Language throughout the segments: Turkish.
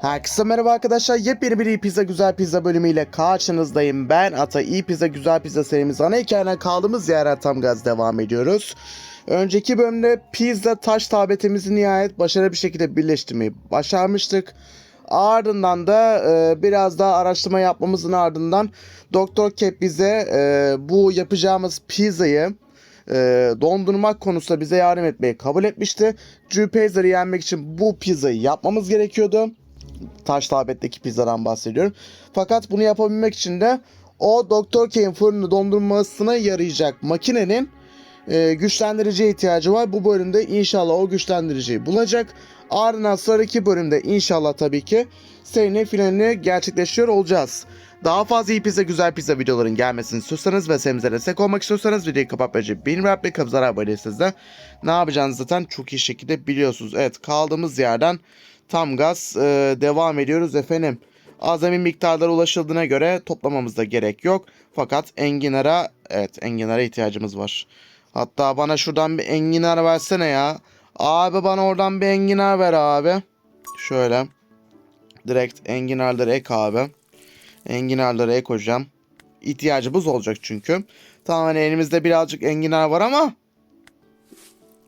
Herkese merhaba arkadaşlar. Yepyeni bir iyi pizza güzel pizza bölümüyle karşınızdayım. Ben Ata iyi pizza güzel pizza serimiz ana hikayeden kaldığımız yerden tam gaz devam ediyoruz. Önceki bölümde pizza taş tabletimizi nihayet başarılı bir şekilde birleştirmeyi başarmıştık. Ardından da e, biraz daha araştırma yapmamızın ardından Doktor Cap bize e, bu yapacağımız pizzayı e, dondurmak konusunda bize yardım etmeyi kabul etmişti. Jupiter'ı yenmek için bu pizzayı yapmamız gerekiyordu. Taş tabetteki pizzadan bahsediyorum. Fakat bunu yapabilmek için de o Dr. K'in fırını dondurmasına yarayacak makinenin e, güçlendiriciye ihtiyacı var. Bu bölümde inşallah o güçlendiriciyi bulacak. Ardından sonraki bölümde inşallah tabii ki serinin finalini gerçekleştiriyor olacağız. Daha fazla iyi pizza güzel pizza videoların gelmesini istiyorsanız ve serimize destek olmak istiyorsanız videoyu kapatmayacak benim rap ve kabzara abone ne yapacağınızı zaten çok iyi şekilde biliyorsunuz. Evet kaldığımız yerden tam gaz e, devam ediyoruz efendim. Azami miktarlara ulaşıldığına göre toplamamızda gerek yok. Fakat enginara evet enginara ihtiyacımız var. Hatta bana şuradan bir enginar versene ya. Abi bana oradan bir enginar ver abi. Şöyle. Direkt enginarları ek abi. Enginarları ek hocam. İhtiyacımız olacak çünkü. Tamam hani elimizde birazcık enginar var ama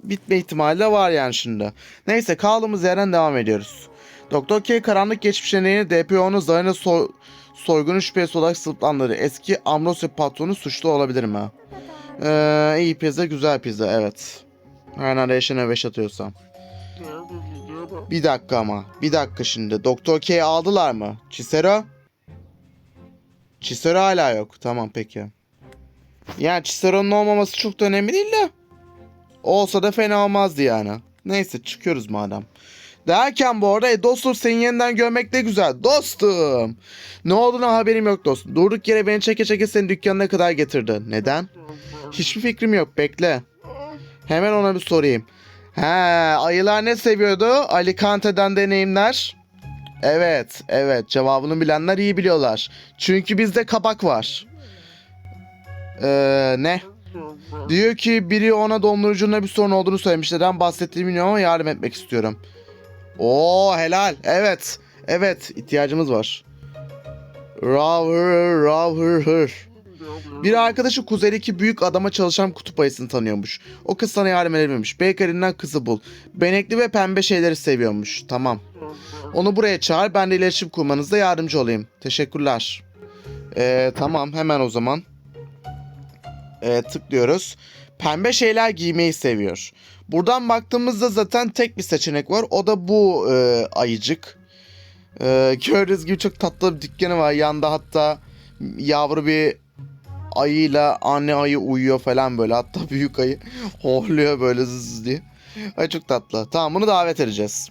bitme ihtimali de var yani şimdi. Neyse kaldığımız yerden devam ediyoruz. Doktor K karanlık geçmişe nedeniyle DPO'nun Zarina soy soygunu şüphesi olarak sırtlanları. Eski Ambrosio patronu suçlu olabilir mi? Ee, iyi pizza güzel pizza evet. Her nerede yaşına beş atıyorsam. Bir dakika ama. Bir dakika şimdi. Doktor K'yi aldılar mı? Cicero? Cicero hala yok. Tamam peki. Yani Cicero'nun olmaması çok da önemli değil de. Olsa da fena olmazdı yani. Neyse çıkıyoruz madem. Derken bu arada e, dostum seni yeniden görmek de güzel. Dostum. Ne olduğuna haberim yok dostum. Durduk yere beni çeke çeke senin dükkanına kadar getirdi. Neden? Hiçbir fikrim yok. Bekle. Hemen ona bir sorayım. He, ayılar ne seviyordu? Alicante'den deneyimler. Evet, evet. Cevabını bilenler iyi biliyorlar. Çünkü bizde kabak var. Ee, ne? Diyor ki biri ona dondurucunda bir sorun olduğunu söylemiş. Neden bahsettiğini bilmiyorum ama yardım etmek istiyorum. Oo helal. Evet. Evet ihtiyacımız var. Ravhır ravhır Bir arkadaşı kuzeydeki büyük adama çalışan kutup ayısını tanıyormuş. O kız sana yardım edememiş. Bakery'nden kızı bul. Benekli ve pembe şeyleri seviyormuş. Tamam. Onu buraya çağır. Ben de iletişim kurmanızda yardımcı olayım. Teşekkürler. Ee, tamam hemen o zaman. Ee, tıklıyoruz. Pembe şeyler giymeyi seviyor. Buradan baktığımızda zaten tek bir seçenek var. O da bu e, ayıcık. E, gördüğünüz gibi çok tatlı bir dükkanı var. Yanında hatta yavru bir ayıyla anne ayı uyuyor falan böyle. Hatta büyük ayı horluyor böyle zız diye. Ay çok tatlı. Tamam bunu davet edeceğiz.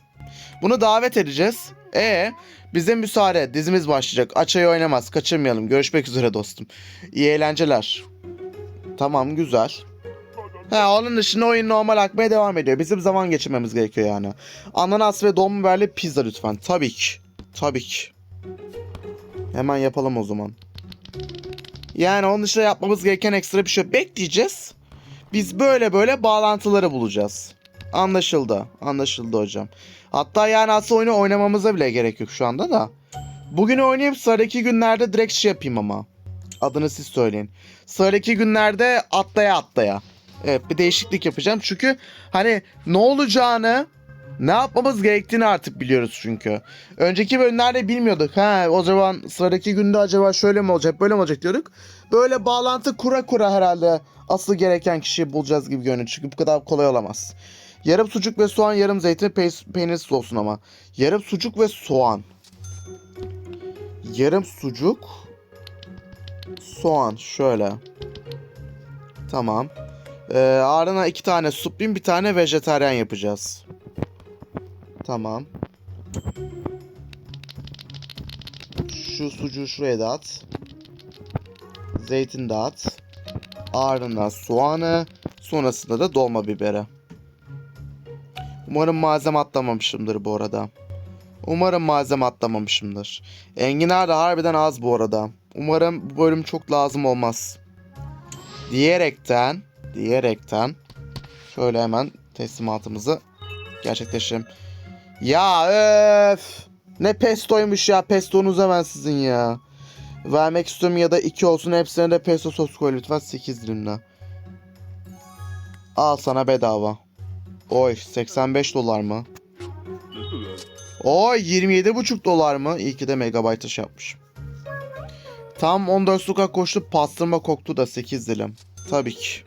Bunu davet edeceğiz. E bize müsaade. Dizimiz başlayacak. Açayı oynamaz. Kaçırmayalım. Görüşmek üzere dostum. İyi eğlenceler. Tamam güzel. Ha onun dışında oyun normal akmaya devam ediyor. Bizim zaman geçirmemiz gerekiyor yani. Ananas ve don biberli pizza lütfen. Tabii ki. Tabii ki. Hemen yapalım o zaman. Yani onun dışında yapmamız gereken ekstra bir şey bekleyeceğiz. Biz böyle böyle bağlantıları bulacağız. Anlaşıldı. Anlaşıldı hocam. Hatta yani aslında oyunu oynamamıza bile gerek yok şu anda da. Bugün oynayıp sıradaki günlerde direkt şey yapayım ama. Adını siz söyleyin. Sıradaki günlerde atlaya atlaya. Evet bir değişiklik yapacağım çünkü hani ne olacağını ne yapmamız gerektiğini artık biliyoruz çünkü. Önceki bölümlerde bilmiyorduk. Ha o zaman sıradaki günde acaba şöyle mi olacak böyle mi olacak diyorduk. Böyle bağlantı kura kura herhalde asıl gereken kişiyi bulacağız gibi görünüyor. Çünkü bu kadar kolay olamaz. Yarım sucuk ve soğan yarım zeytin pe- peynirsiz olsun ama. Yarım sucuk ve soğan. Yarım sucuk. Soğan şöyle. Tamam. Ee, ardına iki tane suplim bir tane vejetaryen yapacağız. Tamam. Şu sucuğu şuraya da at. Zeytin de at. Ardından soğanı. Sonrasında da dolma biberi. Umarım malzeme atlamamışımdır bu arada. Umarım malzeme atlamamışımdır. Enginar da harbiden az bu arada. Umarım bu bölüm çok lazım olmaz. Diyerekten, diyerekten şöyle hemen teslimatımızı gerçekleştirelim. Ya öf. Ne pestoymuş ya. Pestonuz hemen sizin ya. Vermek istiyorum ya da 2 olsun. Hepsine de pesto sos koy lütfen. 8 dilimle. Al sana bedava. Oy 85 dolar mı? Oy 27,5 dolar mı? İyi ki de megabayt iş yapmışım. Tam 14 sokak koştu pastırma koktu da 8 dilim. Tabii ki.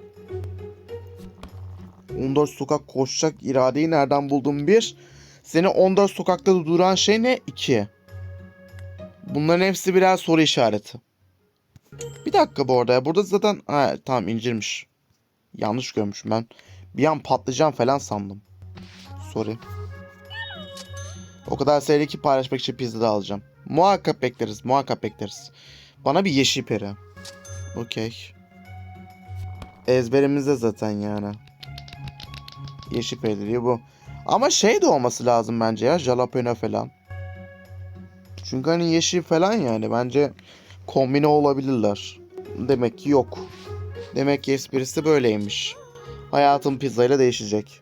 14 sokak koşacak iradeyi nereden buldum bir? Seni 14 sokakta duran şey ne? 2. Bunların hepsi birer soru işareti. Bir dakika bu arada ya. Burada zaten ha, tamam incirmiş. Yanlış görmüşüm ben. Bir an patlıcan falan sandım. Sorry. O kadar seri ki paylaşmak için pizza da alacağım. Muhakkak bekleriz. Muhakkak bekleriz. Bana bir yeşil peri. Okey. Ezberimizde zaten yani. Yeşil peri diyor bu. Ama şey de olması lazım bence ya. Jalapeno falan. Çünkü hani yeşil falan yani. Bence kombine olabilirler. Demek ki yok. Demek ki esprisi böyleymiş. Hayatım pizzayla değişecek.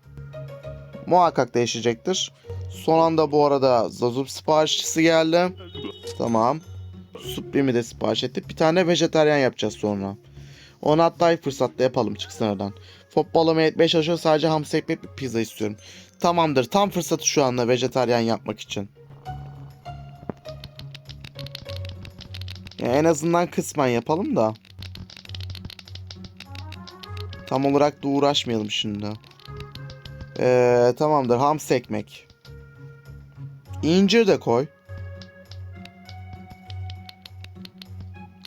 Muhakkak değişecektir. Son anda bu arada Zazup siparişçisi geldi. Tamam. Supremi de sipariş ettik. Bir tane vejetaryen yapacağız sonra. Onu hatta ilk fırsatta yapalım çıksın aradan. Fop balımı etmeye çalışıyor sadece hamsi ekmek bir pizza istiyorum. Tamamdır tam fırsatı şu anda vejetaryen yapmak için. Ya en azından kısmen yapalım da. Tam olarak da uğraşmayalım şimdi. Ee, tamamdır hamsi ekmek. İncir de koy.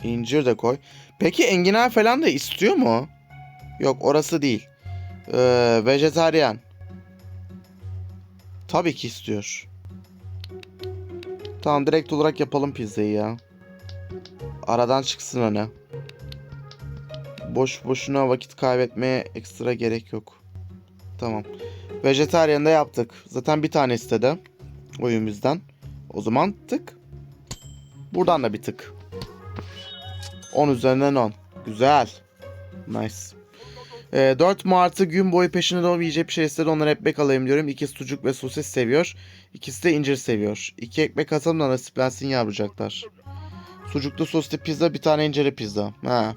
İncir de koy. Peki enginar falan da istiyor mu? Yok orası değil. Ee, vejetaryen. Tabii ki istiyor. Tamam direkt olarak yapalım pizzayı ya. Aradan çıksın öne. Boş boşuna vakit kaybetmeye ekstra gerek yok. Tamam. Vejetaryen de yaptık. Zaten bir tane istedi. Oyun bizden. O zaman tık. Buradan da bir tık. 10 üzerinden 10. Güzel. Nice. Ee, 4 Mart'ı gün boyu peşinde dolu yiyecek bir şey istedi. Onları ekmek alayım diyorum. İkisi sucuk ve sosis seviyor. İkisi de incir seviyor. İki ekmek atalım da nasiplensin yavrucaklar. Sucuklu sosisli pizza bir tane incirli pizza. Ha.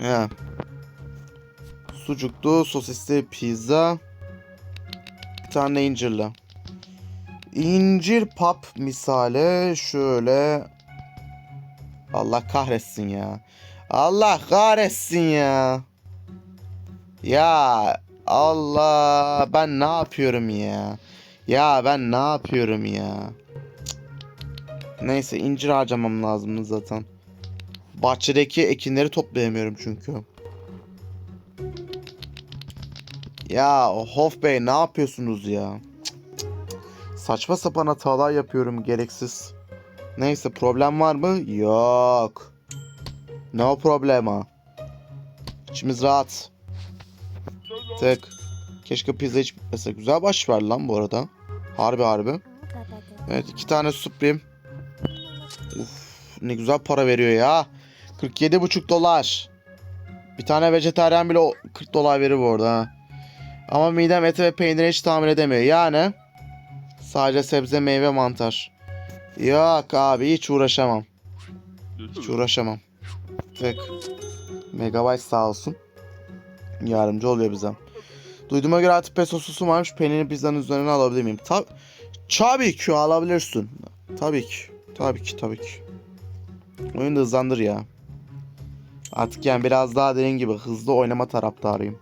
Ha. Sucuklu sosisli pizza. Bir tane incirli. İncir pap misale şöyle Allah kahretsin ya. Allah kahretsin ya. Ya Allah ben ne yapıyorum ya? Ya ben ne yapıyorum ya? Neyse incir harcamam lazım zaten. Bahçedeki ekinleri toplayamıyorum çünkü. Ya Hof Bey ne yapıyorsunuz ya? Saçma sapan hatalar yapıyorum gereksiz. Neyse problem var mı? Yok. No problema. İçimiz rahat. Tek. Keşke pizza hiç bitmese. Güzel baş var lan bu arada. Harbi harbi. Evet iki tane Supreme. Uf, ne güzel para veriyor ya. 47,5 dolar. Bir tane vejetaryen bile o 40 dolar verir bu arada. Ama midem eti ve peyniri hiç tahmin edemiyor. Yani sadece sebze, meyve, mantar. Yok abi hiç uğraşamam. Hiç uğraşamam. Tek. Megabyte sağ olsun. Yardımcı oluyor bize. Duyduğuma göre artık peso sosu varmış. Peyniri pizzanın üzerine alabilir miyim? Tab tabii ki alabilirsin. Tabii ki. Tabii ki tabii ki. Oyunu da hızlandır ya. Artık yani biraz daha dediğim gibi hızlı oynama taraftarıyım.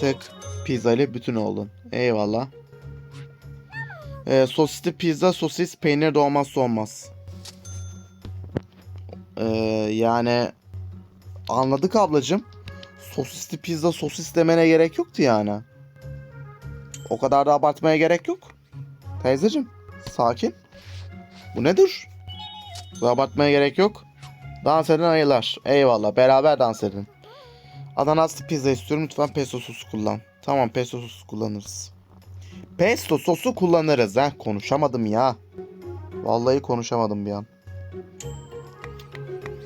Tek pizza ile bütün oldun. Eyvallah. Ee, sosisli pizza, sosis, peynir de olmazsa olmaz. Ee, yani anladık ablacım. Sosisli pizza, sosis demene gerek yoktu yani. O kadar da abartmaya gerek yok. Teyzeciğim, sakin. Bu nedir? Bu abartmaya gerek yok. Dans eden ayılar. Eyvallah, beraber dans edin. Ananaslı pizza istiyorum. Lütfen pesto sosu kullan. Tamam, pesto sosu kullanırız. Pesto sosu kullanırız ha. Konuşamadım ya. Vallahi konuşamadım bir an.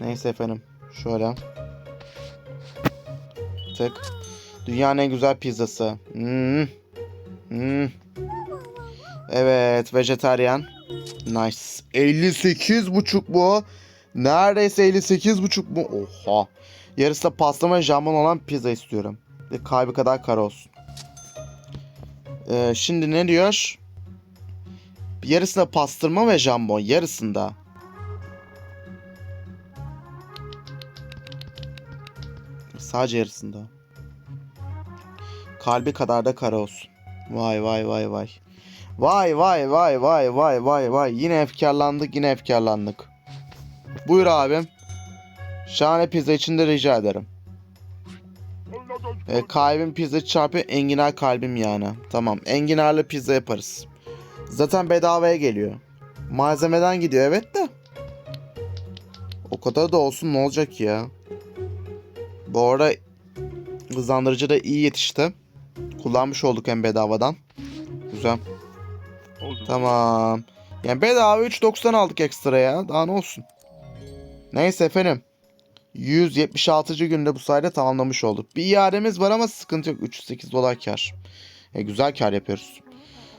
Neyse efendim. Şöyle. Tık. Dünyanın en güzel pizzası. Hmm. Hmm. Evet vejetaryen. Nice. 58 buçuk bu. Neredeyse 58 buçuk bu. Oha. Yarısı da pastırma ve jambon olan pizza istiyorum. Kalbi kadar kara olsun. Ee, şimdi ne diyor? Yarısında pastırma ve jambon. Yarısında. Sadece yarısında. Kalbi kadar da kara olsun. Vay vay vay vay. Vay vay vay vay vay vay vay. Yine efkarlandık yine efkarlandık. Buyur abim. Şahane pizza için de rica ederim. E, kalbim pizza çarpı enginar kalbim yani. Tamam enginarlı pizza yaparız. Zaten bedavaya geliyor. Malzemeden gidiyor evet de. O kadar da olsun ne olacak ya. Bu arada hızlandırıcı da iyi yetişti. Kullanmış olduk hem bedavadan. Güzel. Tamam. Yani bedava 3.90 aldık ekstra ya. Daha ne olsun. Neyse efendim. 176. günde bu sayede tamamlamış olduk. Bir iademiz var ama sıkıntı yok. 308 dolar kar. E, güzel kar yapıyoruz.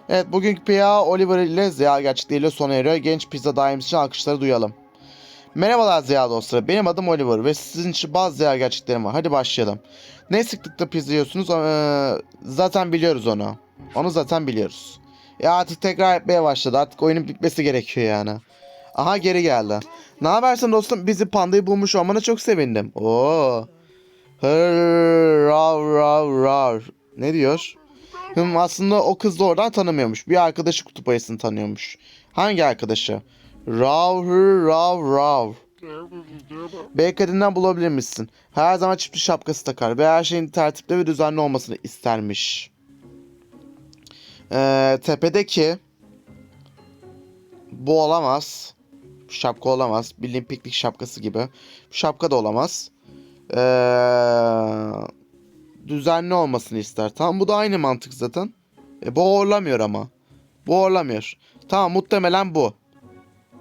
Evet bugünkü PA Oliver ile Ziya gerçekliğiyle sona eriyor. Genç pizza daimimiz için alkışları duyalım. Merhabalar Ziya dostları. Benim adım Oliver ve sizin için bazı Ziya gerçeklerim var. Hadi başlayalım. Ne sıklıkla pizza yiyorsunuz? Ee, zaten biliyoruz onu. Onu zaten biliyoruz. Ya artık tekrar etmeye başladı. Artık oyunun bitmesi gerekiyor yani. Aha geri geldi. Ne habersin dostum? Bizi pandayı bulmuş olmana çok sevindim. Oo. Hır, rav rav rav. Ne diyor? Hım aslında o kız da oradan tanımıyormuş. Bir arkadaşı kutup ayısını tanıyormuş. Hangi arkadaşı? Rav hır rav rav. B kadından bulabilir misin? Her zaman çiftli şapkası takar ve her şeyin tertipli ve düzenli olmasını istermiş. Ee, tepedeki bu olamaz. Bu şapka olamaz. Bildiğin piknik şapkası gibi. Bu şapka da olamaz. Ee, düzenli olmasını ister. Tamam bu da aynı mantık zaten. E, bu horlamıyor ama. Bu horlamıyor. Tamam muhtemelen bu.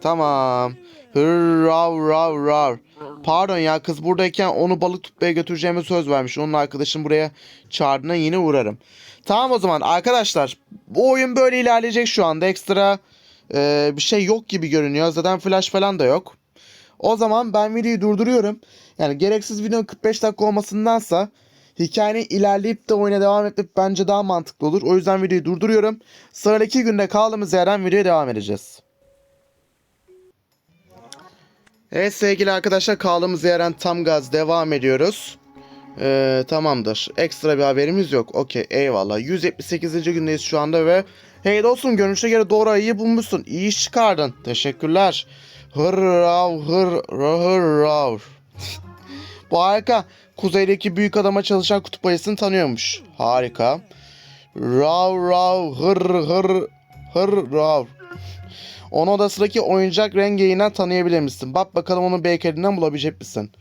Tamam. Rav rav rav. Pardon ya kız buradayken onu balık tutmaya götüreceğime söz vermiş. Onun arkadaşım buraya çağırdığına yine uğrarım. Tamam o zaman arkadaşlar bu oyun böyle ilerleyecek şu anda. Ekstra e, bir şey yok gibi görünüyor. Zaten flash falan da yok. O zaman ben videoyu durduruyorum. Yani gereksiz videonun 45 dakika olmasındansa hikayenin ilerleyip de oyuna devam etmek bence daha mantıklı olur. O yüzden videoyu durduruyorum. Sıradaki günde kaldığımız yerden videoya devam edeceğiz. Evet sevgili arkadaşlar kaldığımız yerden tam gaz devam ediyoruz. Ee, tamamdır. Ekstra bir haberimiz yok. Okey eyvallah. 178. gündeyiz şu anda ve hey dostum görünüşe göre doğru ayıyı bulmuşsun. İyi iş çıkardın. Teşekkürler. Hır rav hır hır rav. Bu harika. Kuzeydeki büyük adama çalışan kutup ayısını tanıyormuş. Harika. Rav rav hır hır hır rav. Onun odasındaki oyuncak rengeyinden tanıyabilir misin? Bak bakalım onu beykerinden bulabilecek misin?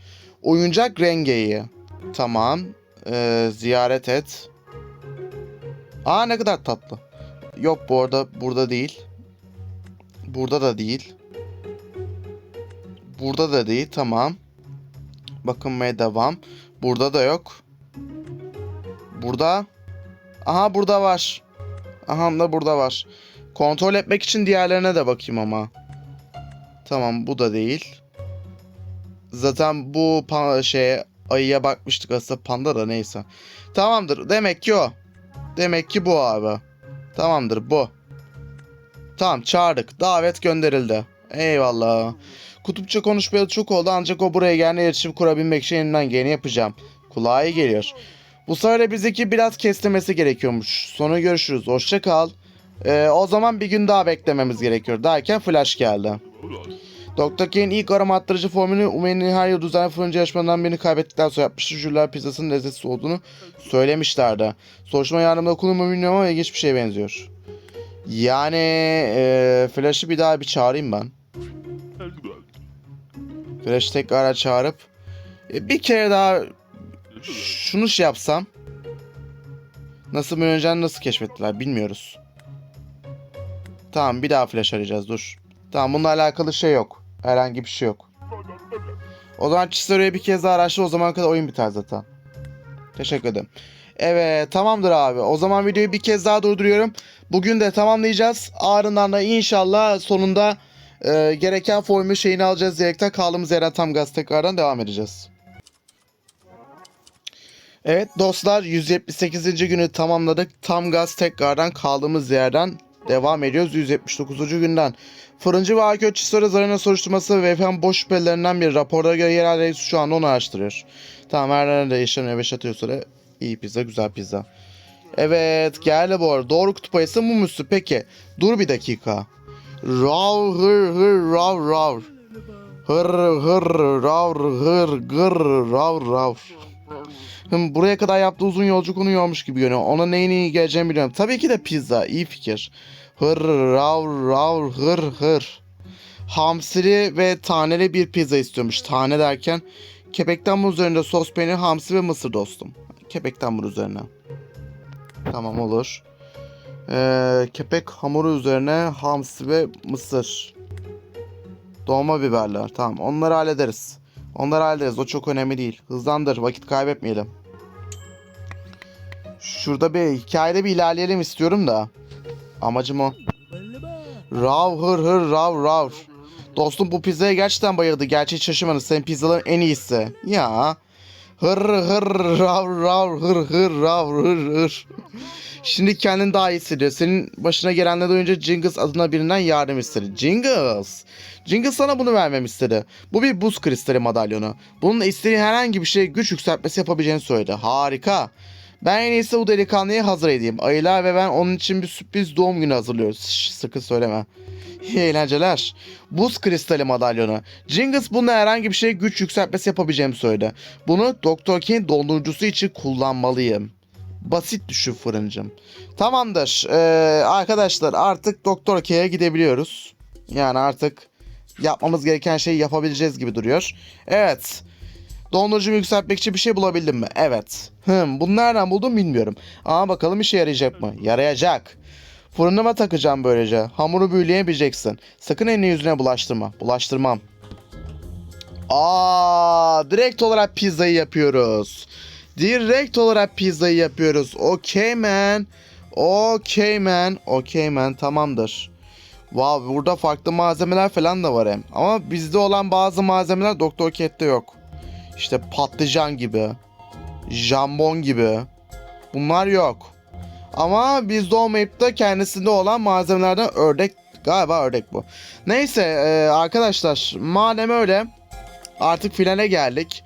Oyuncak rengeyi. Tamam. Ee, ziyaret et. Aa ne kadar tatlı. Yok bu arada burada değil. Burada da değil. Burada da değil. Tamam. Bakınmaya devam. Burada da yok. Burada. Aha burada var. Aha da burada var. Kontrol etmek için diğerlerine de bakayım ama. Tamam bu da değil. Zaten bu pa- şeye ayıya bakmıştık aslında panda da neyse. Tamamdır. Demek ki o. Demek ki bu abi. Tamamdır bu. Tamam çağırdık. Davet gönderildi. Eyvallah. Kutupça konuşmayalı çok oldu ancak o buraya gelene iletişim kurabilmek için elimden geleni yapacağım. Kulağa iyi geliyor. Bu sırada bizdeki biraz kestirmesi gerekiyormuş. Sonra görüşürüz. Hoşça kal. Ee, o zaman bir gün daha beklememiz gerekiyor. Derken flash geldi. Dr. Kane ilk arama attırıcı formülü Ume'nin her yıl düzenli fırıncı yarışmadan birini kaybettikten sonra yapmıştı. Jüller pizzasının lezzetsiz olduğunu söylemişlerdi. Soruşturma yardımda okulun mu bilmiyorum ama ilginç bir şeye benziyor. Yani e, Flash'ı bir daha bir çağırayım ben. Flash'ı tekrar çağırıp e, bir kere daha şunu şey yapsam. Nasıl bir nasıl keşfettiler bilmiyoruz. Tamam bir daha flash arayacağız dur. Tamam bununla alakalı şey yok. Herhangi bir şey yok. O zaman Chisaro'yu bir kez daha araştır o zaman kadar oyun biter zaten. Teşekkür ederim. Evet tamamdır abi. O zaman videoyu bir kez daha durduruyorum. Bugün de tamamlayacağız. Ardından da inşallah sonunda e, gereken formül şeyini alacağız diyerekten kaldığımız yerden tam gaz tekrardan devam edeceğiz. Evet dostlar 178. günü tamamladık. Tam gaz tekrardan kaldığımız yerden devam ediyoruz 179. günden. Fırıncı ve arkeologçu soru zararına soruşturması ve efendim boş şüphelerinden bir raporda göre yerel reis şu anda onu araştırıyor. Tamam her nerede yaşanıyor ve şatıyor sonra iyi pizza güzel pizza. Evet geldi bu arada. Doğru kutup ayısı mum üstü. Peki dur bir dakika. Rav hır hır rav rav. Hır hır rav hır gır rav rav. Buraya kadar yaptığı uzun yolculuk onu yormuş gibi görünüyor. Ona neyin iyi geleceğini biliyorum. Tabii ki de pizza. iyi fikir. Hır rav rav hır hır. Hamsili ve taneli bir pizza istiyormuş. Tane derken kepekten bunun üzerinde sos peynir, hamsi ve mısır dostum. Kepekten bunun üzerine. Tamam olur. Ee, kepek hamuru üzerine hamsi ve mısır. Dolma biberler. Tamam onları hallederiz. Onları hallederiz. O çok önemli değil. Hızlandır. Vakit kaybetmeyelim. Şurada bir hikayede bir ilerleyelim istiyorum da. Amacım o. Rav hır hır rav rav. Dostum bu pizzaya gerçekten bayıldı. Gerçi hiç şaşırmadın. Senin pizzaların en iyisi. Ya. Hır hır rav rav hır hır rav hır hır. Şimdi kendini daha iyi hissediyor. Senin başına gelenlerden önce Jingles adına birinden yardım istedi. Jingles. Jingles sana bunu vermem istedi. Bu bir buz kristali madalyonu. Bununla istediğin herhangi bir şey güç yükseltmesi yapabileceğini söyledi. Harika. Ben en iyisi bu delikanlıyı hazır edeyim. Ayla ve ben onun için bir sürpriz doğum günü hazırlıyoruz. Şş, sakın söyleme. Eğlenceler. Buz kristali madalyonu. Jingles bununla herhangi bir şey güç yükseltmesi yapabileceğimi söyledi. Bunu Dr. Kane dondurucusu için kullanmalıyım. Basit düşün fırıncım. Tamamdır. Ee, arkadaşlar artık Doktor K'ye gidebiliyoruz. Yani artık yapmamız gereken şeyi yapabileceğiz gibi duruyor. Evet. Dondurucumu yükseltmek için bir şey bulabildim mi? Evet. Hım, bunu nereden buldum bilmiyorum. Ama bakalım işe yarayacak mı? Yarayacak. Fırınıma takacağım böylece. Hamuru büyüleyebileceksin. Sakın elini yüzüne bulaştırma. Bulaştırmam. Aa, direkt olarak pizzayı yapıyoruz. Direkt olarak pizzayı yapıyoruz. Okey man. Okey man. Okey man tamamdır. Wow burada farklı malzemeler falan da var hem. Ama bizde olan bazı malzemeler Doktor Cat'te yok. İşte patlıcan gibi. Jambon gibi. Bunlar yok. Ama bizde olmayıp da kendisinde olan malzemelerden ördek galiba ördek bu. Neyse e, arkadaşlar madem öyle artık finale geldik.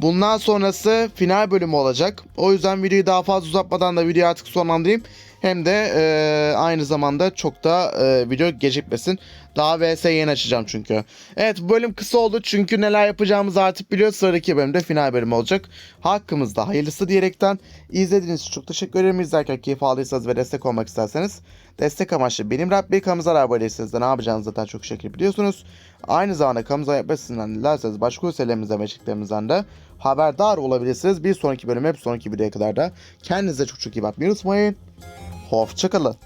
Bundan sonrası final bölümü olacak. O yüzden videoyu daha fazla uzatmadan da videoyu artık sonlandırayım. Hem de e, aynı zamanda çok da e, video gecikmesin. Daha VS yayın açacağım çünkü. Evet bu bölüm kısa oldu çünkü neler yapacağımızı artık biliyoruz. Sıradaki bölümde final bölümü olacak. Hakkımızda hayırlısı diyerekten izlediğiniz için çok teşekkür ederim. İzlerken keyif aldıysanız ve destek olmak isterseniz destek amaçlı benim Rabbi kanalımıza abone değilseniz de ne yapacağınızı zaten çok şekilde biliyorsunuz. Aynı zamanda kanalımıza yapmasından dilerseniz başka ülkelerimizden ve çeklerimizden de haberdar olabilirsiniz. Bir sonraki bölüm hep sonraki videoya kadar da kendinize çok çok iyi bakmayı unutmayın. Hoşçakalın.